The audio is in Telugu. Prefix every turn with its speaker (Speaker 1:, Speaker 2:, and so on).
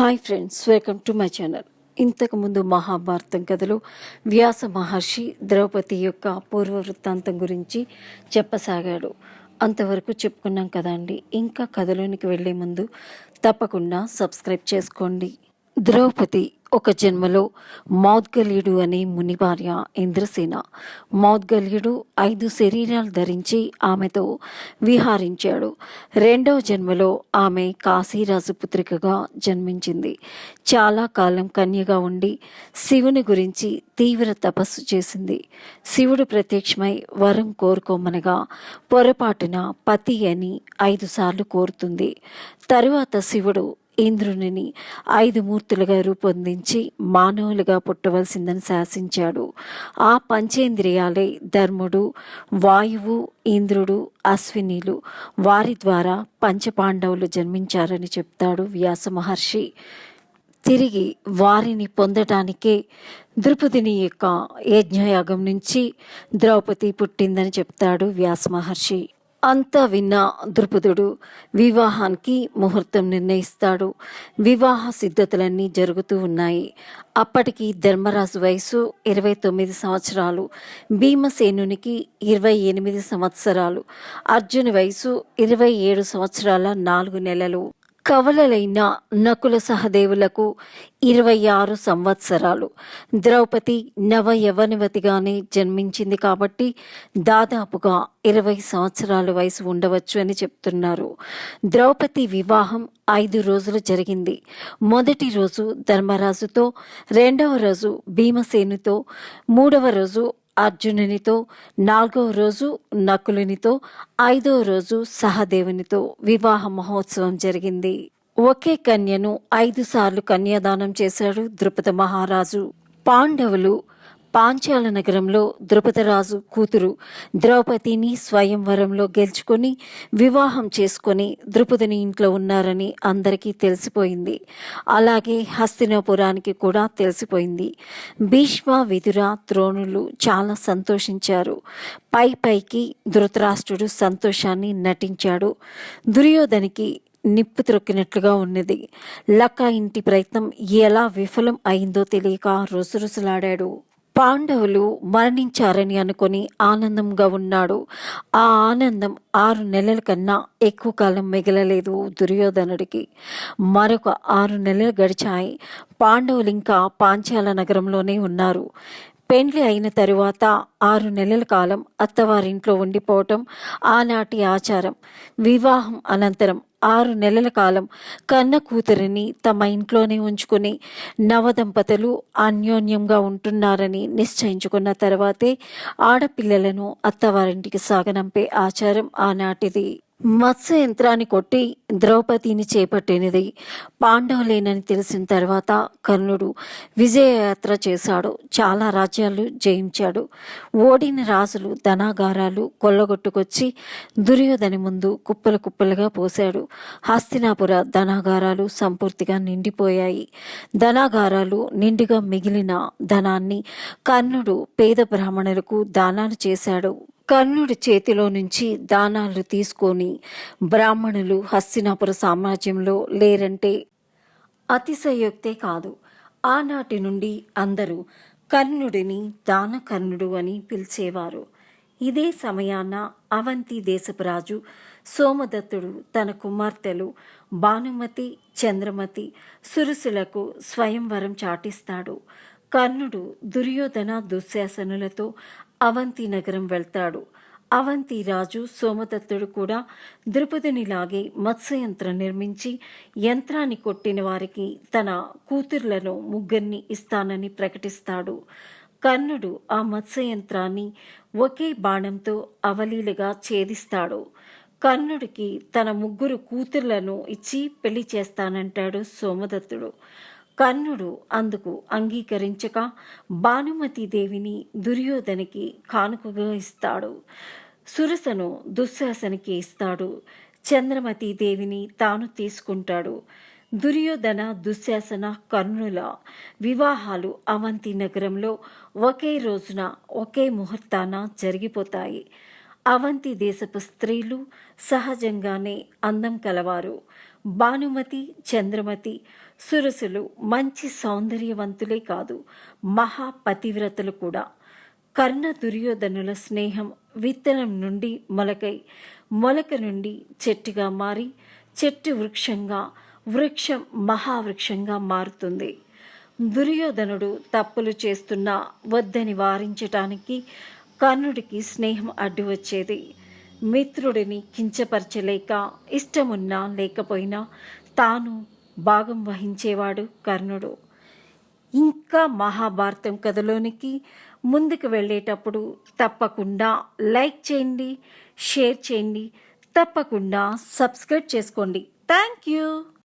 Speaker 1: Hi friends welcome to my channel. ఇంతకుముందు మహాభారతం కథలో వ్యాస మహర్షి ద్రౌపది యొక్క పూర్వ వృత్తాంతం గురించి చెప్పసాగాడు. అంతవరకు చెప్పుకున్నాం కదా అండి. ఇంకా కథలోనికి వెళ్ళే ముందు తప్పకుండా సబ్స్క్రైబ్ చేసుకోండి. ద్రౌపది ఒక జన్మలో మౌద్గల్యుడు అనే ముని భార్య ఇంద్రసేన. మౌద్గల్యుడు ఐదు శరీరాలు ధరించి ఆమెతో విహారించాడు. రెండవ జన్మలో ఆమె కాశీరాజు పుత్రికగా జన్మించింది. చాలా కాలం కన్యగా ఉండి శివుని గురించి తీవ్ర తపస్సు చేసింది. శివుడు ప్రత్యక్షమై వరం కోరుకోమనగా పొరపాటున పతి అని ఐదు సార్లు కోరుతుంది. తరువాత శివుడు ఇంద్రునిని ఐదు మూర్తులుగా రూపొందించి మానవులుగా పుట్టవలసిందని శాసించాడు. ఆ పంచేంద్రియాలే ధర్ముడు వాయువు ఇంద్రుడు అశ్వినీలు. వారి ద్వారా పంచపాండవులు జన్మించారని చెప్తాడు వ్యాస మహర్షి. తిరిగి వారిని పొందటానికే ద్రుపదిని యొక్క యజ్ఞయాగం నుంచి ద్రౌపది పుట్టిందని చెప్తాడు వ్యాస మహర్షి. అంతా విన్న ద్రుపదుడు వివాహానికి ముహూర్తం నిర్ణయిస్తాడు. వివాహ సిద్ధతలన్నీ జరుగుతూ ఉన్నాయి. అప్పటికి ధర్మరాజు వయసు ఇరవై తొమ్మిది సంవత్సరాలు. భీమసేనునికి ఇరవై ఎనిమిది సంవత్సరాలు. అర్జున వయసు ఇరవై ఏడు సంవత్సరాల నాలుగు నెలలు. కవలలైన నకుల సహదేవులకు ఇరవై ఆరు సంవత్సరాలు. ద్రౌపది నవ యవనవతిగానే జన్మించింది కాబట్టి దాదాపుగా ఇరవై సంవత్సరాల వయసు ఉండవచ్చు అని చెప్తున్నారు. ద్రౌపది వివాహం ఐదు రోజులు జరిగింది. మొదటి రోజు ధర్మరాజుతో రెండవ రోజు భీమసేనుతో మూడవ రోజు అర్జునునితో నాలుగవ రోజు నకులునితో ఐదో రోజు సహదేవునితో వివాహ మహోత్సవం జరిగింది. ఒకే కన్యను ఐదు సార్లు కన్యాదానం చేశాడు ద్రుపద మహారాజు. పాండవులు పాంచాల నగరంలో ద్రుపదరాజు కూతురు ద్రౌపదిని స్వయంవరంలో గెలుచుకొని వివాహం చేసుకొని ద్రుపదిని ఇంట్లో ఉన్నారని అందరికీ తెలిసిపోయింది. అలాగే హస్తినాపురానికి కూడా తెలిసిపోయింది. భీష్మ విదుర ద్రోణులు చాలా సంతోషించారు. పై పైకి ధృతరాష్ట్రుడు సంతోషాన్ని నటించాడు. దుర్యోధనికి నిప్పు త్రొక్కినట్లుగా ఉన్నది. లక్క ఇంటి ప్రయత్నం ఎలా విఫలం అయిందో తెలియక రుసరుసలాడాడు. పాండవులు మరణించారని అనుకొని ఆనందంగా ఉన్నాడు. ఆ ఆనందం ఆరు నెలల కన్నా ఎక్కువ కాలం మిగలలేదు దుర్యోధనుడికి. మరొక ఆరు నెలలు గడిచాయి. పాండవులు ఇంకా పాంచాల నగరంలోనే ఉన్నారు. పెండ్లి అయిన తరువాత ఆరు నెలల కాలం అత్తవారింట్లో ఉండిపోవటం ఆనాటి ఆచారం. వివాహం అనంతరం ఆరు నెలల కాలం కన్న కూతురిని తమ ఇంట్లోనే ఉంచుకుని నవదంపతులు అన్యోన్యంగా ఉంటున్నారని నిశ్చయించుకున్న తర్వాతే ఆడపిల్లలను అత్తవారింటికి సాగనంపే ఆచారం ఆనాటిది. మత్స్య యంత్రాన్ని కొట్టి ద్రౌపదిని చేపట్టినది. పాండవులేనని తెలిసిన తర్వాత కర్ణుడు విజయయాత్ర చేశాడు. చాలా రాజ్యాలు జయించాడు. ఓడిన రాజులు ధనాగారాలు కొల్లగొట్టుకొచ్చి దుర్యోధని ముందు కుప్పలు కుప్పలుగా పోశాడు. హస్తినాపుర ధనాగారాలు సంపూర్తిగా నిండిపోయాయి. ధనాగారాలు నిండుగా మిగిలిన ధనాన్ని కర్ణుడు పేద బ్రాహ్మణులకు దానాలు చేశాడు. కర్ణుడి చేతిలో నుంచి దానాలు తీసుకొని బ్రాహ్మణులు హస్తినాపుర సామ్రాజ్యంలో లేరంటే అతిశయోక్తే కాదు. ఆనాటి నుండి అందరూ కర్ణుడిని దానకర్ణుడు అని పిలిచేవారు. ఇదే సమయాన అవంతి దేశపు రాజు సోమదత్తుడు తన కుమార్తెలు భానుమతి చంద్రమతి సురుసులకు స్వయంవరం చాటిస్తాడు. కర్ణుడు దుర్యోధన దుశ్శాసనులతో అవంతి నగరం వెళ్తాడు. అవంతి రాజు సోమదత్తుడు కూడా ద్రుపదినిలాగే మత్స్యయంత్రం నిర్మించి యంత్రాన్ని కొట్టిన వారికి తన కూతుర్లను ముగ్గురిని ఇస్తానని ప్రకటిస్తాడు. కర్ణుడు ఆ మత్స్యయంత్రాన్ని ఒకే బాణంతో అవలీలుగా ఛేదిస్తాడు. కర్ణుడికి తన ముగ్గురు కూతుర్లను ఇచ్చి పెళ్ళి చేస్తానంటాడు సోమదత్తుడు. కర్ణుడు అందుకు అంగీకరించక భానుమతి దేవిని దుర్యోధనికి కానుకగా ఇస్తాడు. సురసను దుశ్శాసనకి ఇస్తాడు. చంద్రమతి దేవిని తాను తీసుకుంటాడు. దుర్యోధన దుశ్శాసన కర్ణుల వివాహాలు అవంతి నగరంలో ఒకే రోజున ఒకే ముహూర్తాన జరిగిపోతాయి. అవంతి దేశపు స్త్రీలు సహజంగానే అందం కలవారు. భానుమతి చంద్రమతి సురసులు మంచి సౌందర్యవంతులే కాదు మహా పతివ్రతలు కూడా. కర్ణ దుర్యోధనుల స్నేహం విత్తనం నుండి మొలకై మొలక నుండి చెట్టుగా మారి చెట్టు వృక్షంగా వృక్షం మహావృక్షంగా మారుతుంది. దుర్యోధనుడు తప్పులు చేస్తున్నా వద్దని వారించటానికి కర్ణుడికి స్నేహం అడ్డు వచ్చేది. మిత్రుడిని కించపరచలేక ఇష్టమున్నా లేకపోయినా తాను భాగం వహించేవాడు కర్ణుడు. ఇంకా మహాభారతం కథలోనికి ముందుకు వెళ్ళేటప్పుడు తప్పకుండా లైక్ చేయండి షేర్ చేయండి తప్పకుండా సబ్స్క్రైబ్ చేసుకోండి. Thank you!